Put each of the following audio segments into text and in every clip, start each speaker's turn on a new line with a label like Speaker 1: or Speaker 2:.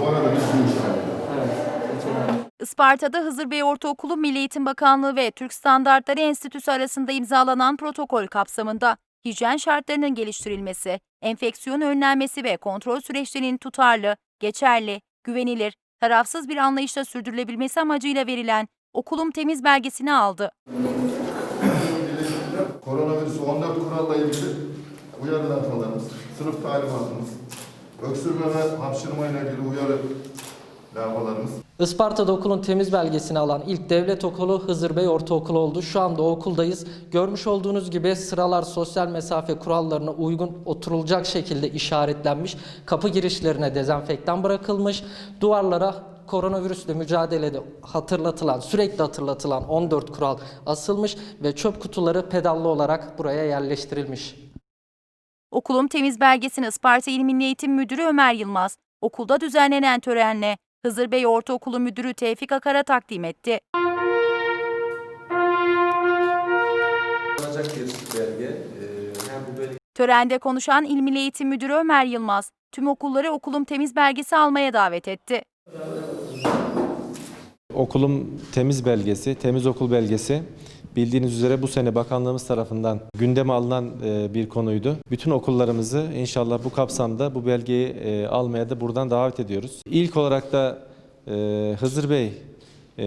Speaker 1: Bu arada biz.
Speaker 2: Isparta'da Hızır Bey Ortaokulu Milli Eğitim Bakanlığı ve Türk Standartları Enstitüsü arasında imzalanan protokol kapsamında hijyen şartlarının geliştirilmesi, enfeksiyon önlenmesi ve kontrol süreçlerinin tutarlı, geçerli, güvenilir, tarafsız bir anlayışla sürdürülebilmesi amacıyla verilen okulum temiz belgesini aldı.
Speaker 1: Koronavirüs 14 kuralla ilgili uyarı levhalarımız, sınıf talimatımız, öksürme ve hapşırma ile ilgili uyarı levhalarımız,
Speaker 3: Isparta'da okulun temiz belgesini alan ilk devlet okulu Hızır Bey Ortaokulu oldu. Şu anda okuldayız. Görmüş olduğunuz gibi sıralar sosyal mesafe kurallarına uygun oturulacak şekilde işaretlenmiş. Kapı girişlerine dezenfektan bırakılmış. Duvarlara koronavirüsle mücadelede hatırlatılan, sürekli hatırlatılan 14 kural asılmış ve çöp kutuları pedallı olarak buraya yerleştirilmiş.
Speaker 2: Okulum temiz belgesini Isparta İl Milli Eğitim Müdürü Ömer Yılmaz, okulda düzenlenen törenle Hızır Bey Ortaokulu Müdürü Tevfik Akar'a takdim etti. Törende konuşan İl Milli Eğitim Müdürü Ömer Yılmaz, tüm okulları okulum temiz belgesi almaya davet etti.
Speaker 4: Okulum temiz belgesi, temiz okul belgesi bildiğiniz üzere bu sene bakanlığımız tarafından gündeme alınan e, bir konuydu. Bütün okullarımızı inşallah bu kapsamda bu belgeyi e, almaya da buradan davet ediyoruz. İlk olarak da e, Hızır Bey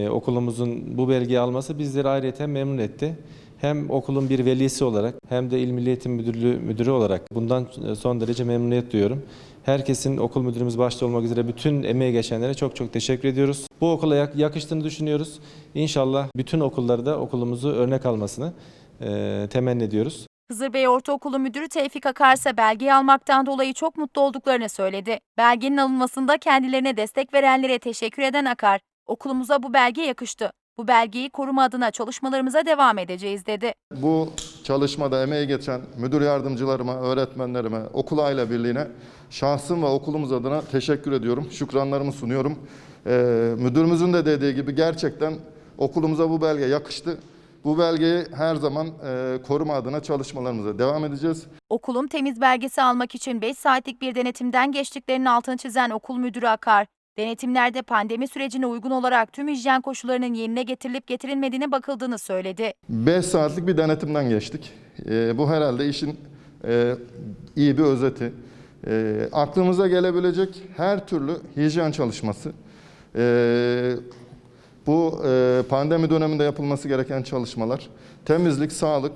Speaker 4: okulumuzun bu belgeyi alması bizleri ayrıyeten memnun etti. Hem okulun bir velisi olarak hem de İl Milli Eğitim Müdürlüğü müdürü olarak bundan son derece memnuniyet duyuyorum. Herkesin okul müdürümüz başta olmak üzere bütün emeği geçenlere çok çok teşekkür ediyoruz. Bu okula yak- yakıştığını düşünüyoruz. İnşallah bütün okulları da okulumuzu örnek almasını e, temenni ediyoruz.
Speaker 2: Hızır Bey Ortaokulu Müdürü Tevfik Akar ise belgeyi almaktan dolayı çok mutlu olduklarını söyledi. Belgenin alınmasında kendilerine destek verenlere teşekkür eden Akar, okulumuza bu belge yakıştı. Bu belgeyi koruma adına çalışmalarımıza devam edeceğiz dedi.
Speaker 1: Bu çalışmada emeği geçen müdür yardımcılarıma, öğretmenlerime, okul aile birliğine şahsım ve okulumuz adına teşekkür ediyorum. Şükranlarımı sunuyorum. Ee, müdürümüzün de dediği gibi gerçekten okulumuza bu belge yakıştı. Bu belgeyi her zaman e, koruma adına çalışmalarımıza devam edeceğiz.
Speaker 2: Okulum temiz belgesi almak için 5 saatlik bir denetimden geçtiklerinin altını çizen okul müdürü Akar, denetimlerde pandemi sürecine uygun olarak tüm hijyen koşullarının yerine getirilip getirilmediğine bakıldığını söyledi.
Speaker 1: 5 saatlik bir denetimden geçtik. Ee, bu herhalde işin e, iyi bir özeti. Ee, aklımıza gelebilecek her türlü hijyen çalışması, ee, bu e, pandemi döneminde yapılması gereken çalışmalar, temizlik, sağlık,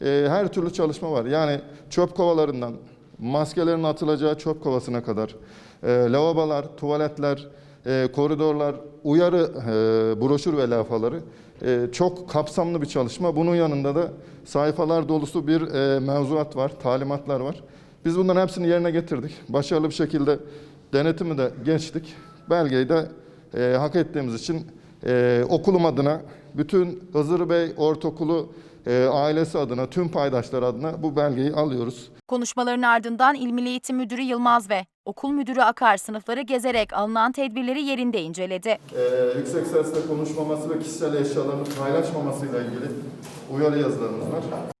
Speaker 1: e, her türlü çalışma var. Yani çöp kovalarından, maskelerin atılacağı çöp kovasına kadar, e, lavabolar, tuvaletler, e, koridorlar, uyarı e, broşür ve levhaları e, çok kapsamlı bir çalışma. Bunun yanında da sayfalar dolusu bir e, mevzuat var, talimatlar var. Biz bunların hepsini yerine getirdik. Başarılı bir şekilde denetimi de geçtik. Belgeyi de e, hak ettiğimiz için e, okulum adına, bütün Hızır Bey Ortaokulu e, ailesi adına, tüm paydaşlar adına bu belgeyi alıyoruz.
Speaker 2: Konuşmaların ardından İl Milli Eğitim Müdürü Yılmaz ve okul müdürü Akar sınıfları gezerek alınan tedbirleri yerinde inceledi.
Speaker 1: Ee, yüksek sesle konuşmaması ve kişisel eşyalarını paylaşmamasıyla ilgili uyarı yazılarımız var.